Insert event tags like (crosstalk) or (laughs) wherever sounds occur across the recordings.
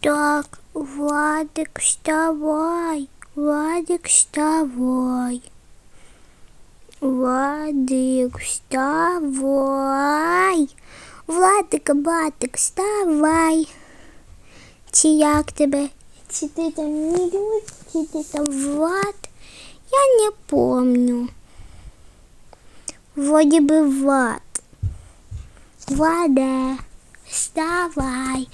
Так, Владик, вставай. Владик, вставай. Владик, вставай. Владик, батик, вставай. Чи як тебе? Чи ти там Мілюсь, чи ти там Влад? Я не помню. Вроде бы Влад. Влада, вставай.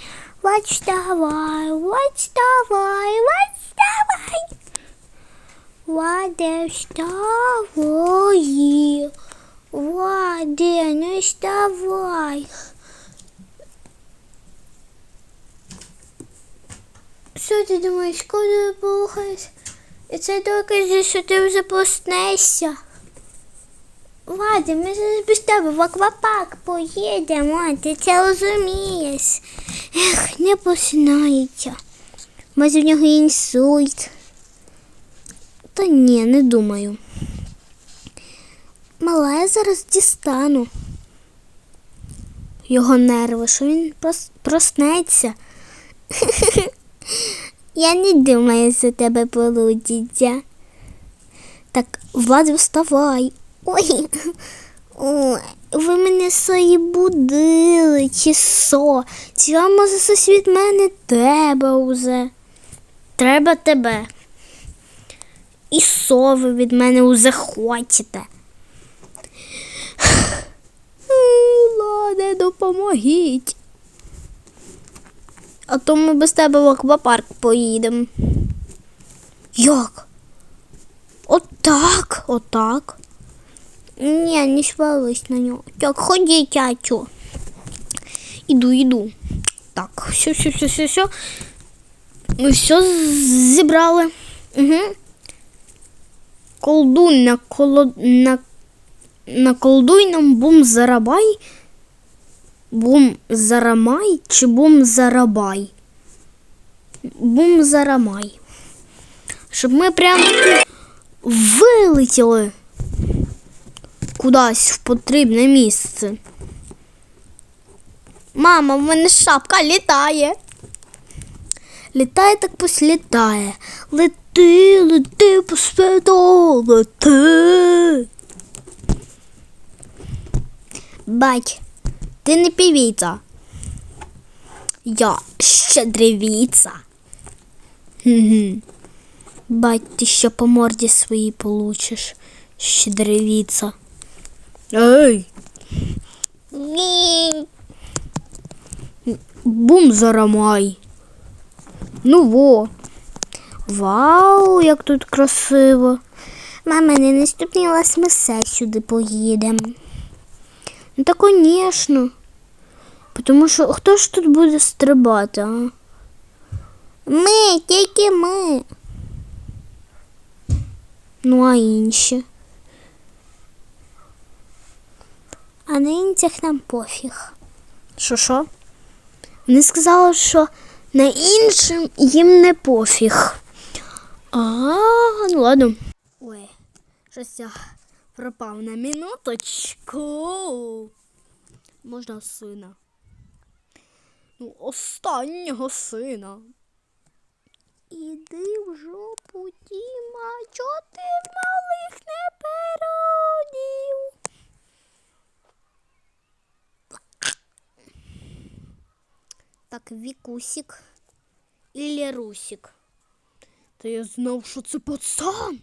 Влад, вставай. Влад, вставай. Влад, вставай. Влада, вставай. Влада, ну вставай. Що ти думаєш, коли полухаєш? І це докази, що ти вже проснешся. Ладно, ми зараз без тебе в аквапарк поїдемо, ти це розумієш. Ех, не починається. Може в нього інсульт. Та ні, не думаю. Мала, я зараз дістану. Його нерви, що він прос- проснеться. (laughs) Я не думаю, що тебе получиться. Так, Влад, вставай. Ой, ой, ви мене сої будили, чи со? Може щось від мене треба уже? Треба тебе. І со ви від мене уже хочете. Ладно, допомогіть. А то ми без тебе в аквапарк поїдемо. Як? Отак, отак. Ні, не свались на нього. Так, ходіть, тятю. Іду, іду. Так, все, все, все, все, все. Ми все зібрали. Угу. Колдуй на коло... на... на колдуй нам бум зарабай. Бум зарамай чи бум зарабай? Бум зарамай. Щоб ми прямо вилетіли кудись в потрібне місце. Мама, в мене шапка літає. Літає так послітає. Лети, лети по світу, лети. Бать, ти не півіця. Я щедрівіця. Бать, ти ще по морді своїй получиш. Щедрівіця. Ей. Бум зарамай. Ну во. Вау, як тут красиво. Мама, не наступний раз ми все сюди поїдемо. Ну та, звісно. Тому що хто ж тут буде стрибати, а? Ми, тільки ми. Ну, а інші. А на інших нам пофіг. Що що? Вони сказали, що на іншим їм не пофіг. А, ну ладно. Ой, щось я пропав на минуточку. Можна сина. Ну, останнього сина. Іди в жопу, Діма, чого ти малих не передів? Так, Вікусік і Русік. Та я знав, що це пацан.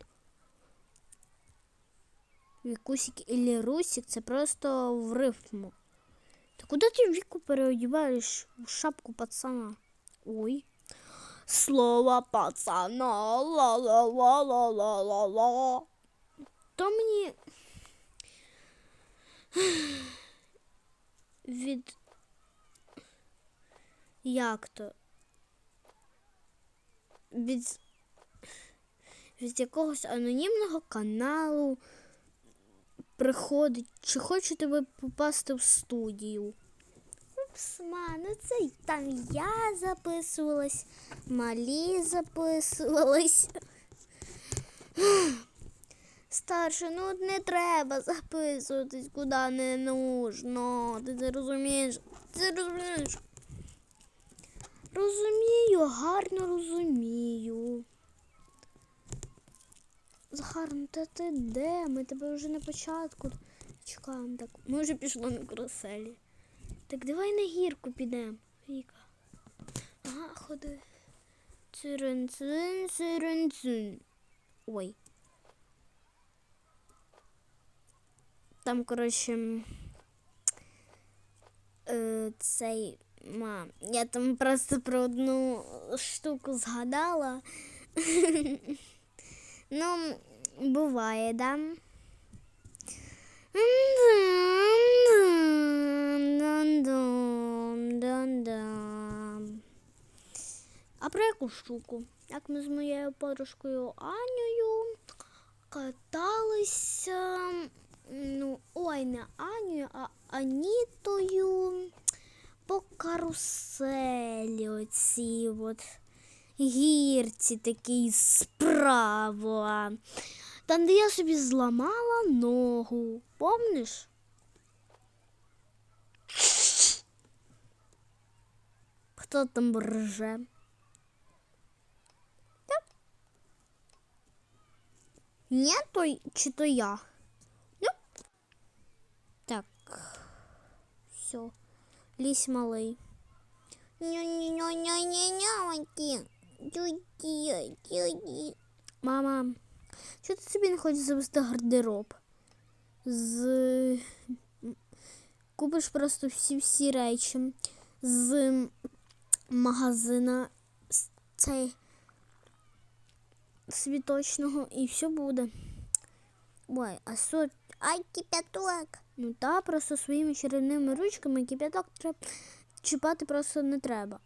Вікусік і Русік це просто в рифму. Та куди ти Віку переодіваєш в шапку пацана? Ой. Слово пацана. Ла-ла-ла-ла-ла-ла-ла. То мені (sighs) від як то? Від, від якогось анонімного каналу приходить, чи хоче тебе попасти в студію. Упс, ма, ну це там я записувалась, малі записувалась. Старше, ну от не треба записуватись куди не нужно. Ти це розумієш? Ти це розумієш? Розумію, гарно розумію. Захар, ну та ти де? Ми тебе вже на початку чекаємо. Так, ми вже пішли на каруселі. Так давай на гірку підемо. Віка. Ага, ходи. Цирин-цин, цирин-цин. Ой. Там, коротше, е, цей мам. Я там просто про одну штуку згадала. (laughs) ну, буває, да? А про яку штуку? Як ми з моєю подружкою Анею каталися. Ну, ой, не Анею, а Анітою по каруселі оці от гірці такій справа. Там, де я собі зламала ногу. Помниш? Хто там рже? Та. Ні, то й- чи то я? Ну. Так. Все. Лізь малий. Мама, чого ти собі не хочеш завести гардероб? З... Купиш просто всі-всі речі з магазина з цей світочного і все буде. Ой, а що? Ай, кипяток. Ну та просто своїми чарівними ручками кипяток треба чіпати просто не треба.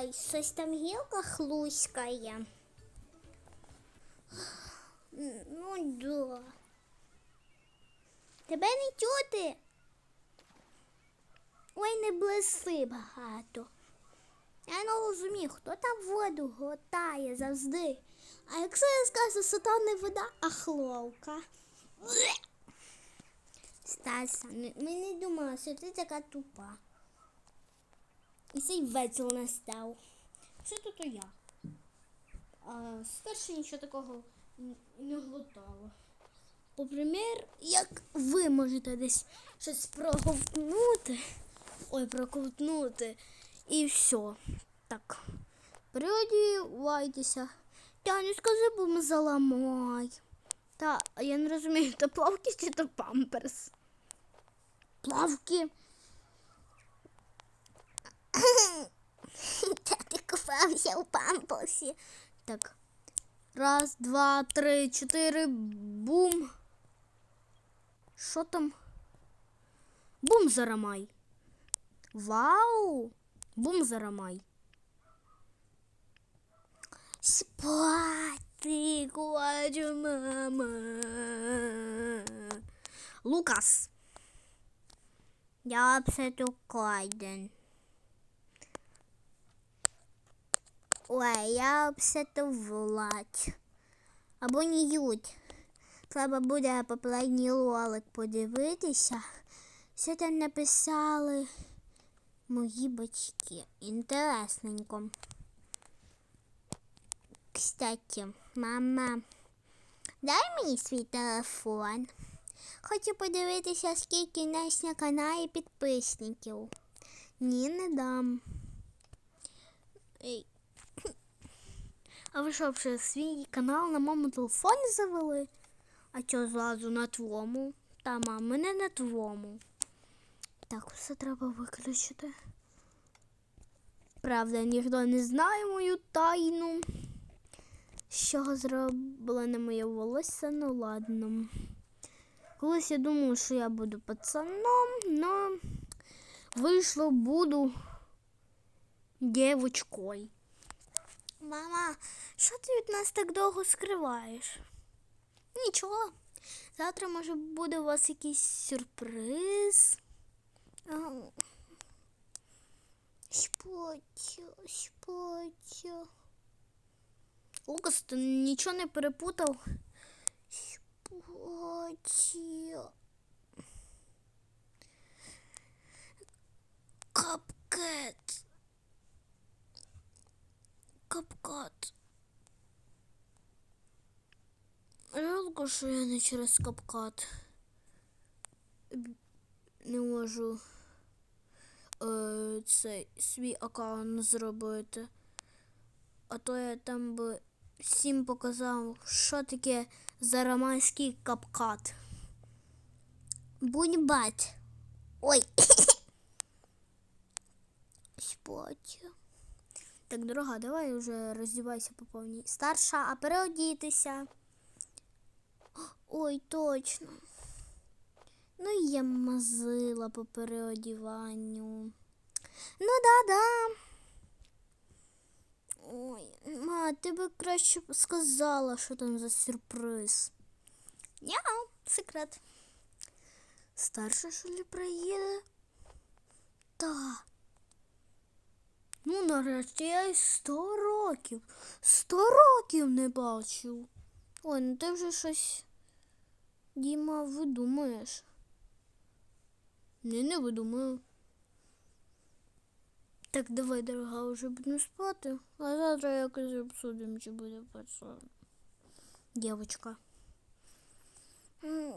Ой, щось там гілка хлуськає. Ну да. Тебе не чути. Ой, не блиси багато. Я не розумію, хто там воду глотає завжди. А якщо я скажу, що то не вода, а хлопка. Стаса, ми не думали, що ти така тупа. І цей вечір настав. Що тут я? А старше нічого такого не глотала. Попримір, як ви можете десь щось проговтнути. Ой, проковтнути. І все. Так. Переодівайтеся. Та не скажи, бо ми заламай. Та, я не розумію, то плавки чи то памперс? Плавки. (laughs) Та ти купався у пампусі. Так. Раз, два, три, чотири. Бум. Що там? Бум зарамай. Вау! Бум зарамай. Спати хочу, мама. Лукас. Я все кайден. Ой, я Влад. Або не ють. Треба буде попередній ролик подивитися. Що там написали мої батьки. Інтересненько. Кстати, мама, дай мені свій телефон. Хочу подивитися, скільки у нас на каналі підписників. Ні, не дам. Ей, А ви що, вже свій канал на моєму телефоні завели? А чого зразу на твому? Та, мам, мене на твому. Так, все треба виключити. Правда, ніхто не знає мою тайну. Чого зроблене моє волосся, ну ладно. Колись я думала, що я буду пацаном, но вийшло буду дівочкою. Мама, що ти від нас так довго скриваєш? Нічого. Завтра, може, буде у вас якийсь сюрприз. Ау. Спотя, спотя. Лукас, ти нічого не перепутав? Спотя. Що я не через капкат. Не можу е, цей свій аккаунт зробити. А то я там би всім показав, що таке зарамайський капкат. Бунь-бать. Ой. (coughs) Спать. Так, дорога, давай уже роздівайся по повній. Старша, а переодітися. Ой, точно. Ну, я мазила по переодіванню. Ну да-да. Ой, ма, ти би краще сказала, що там за сюрприз. Няу, секрет. Старша, що ли, приїде? Та. Ну, нарешті я й сто років. Сто років не бачив. Ой, ну ти вже щось. Діма, видумуєш? Ні, не видумаю. Так, давай, дорога, уже будемо спати, а завтра якось обсудимо, чи буде. Дівочка. М,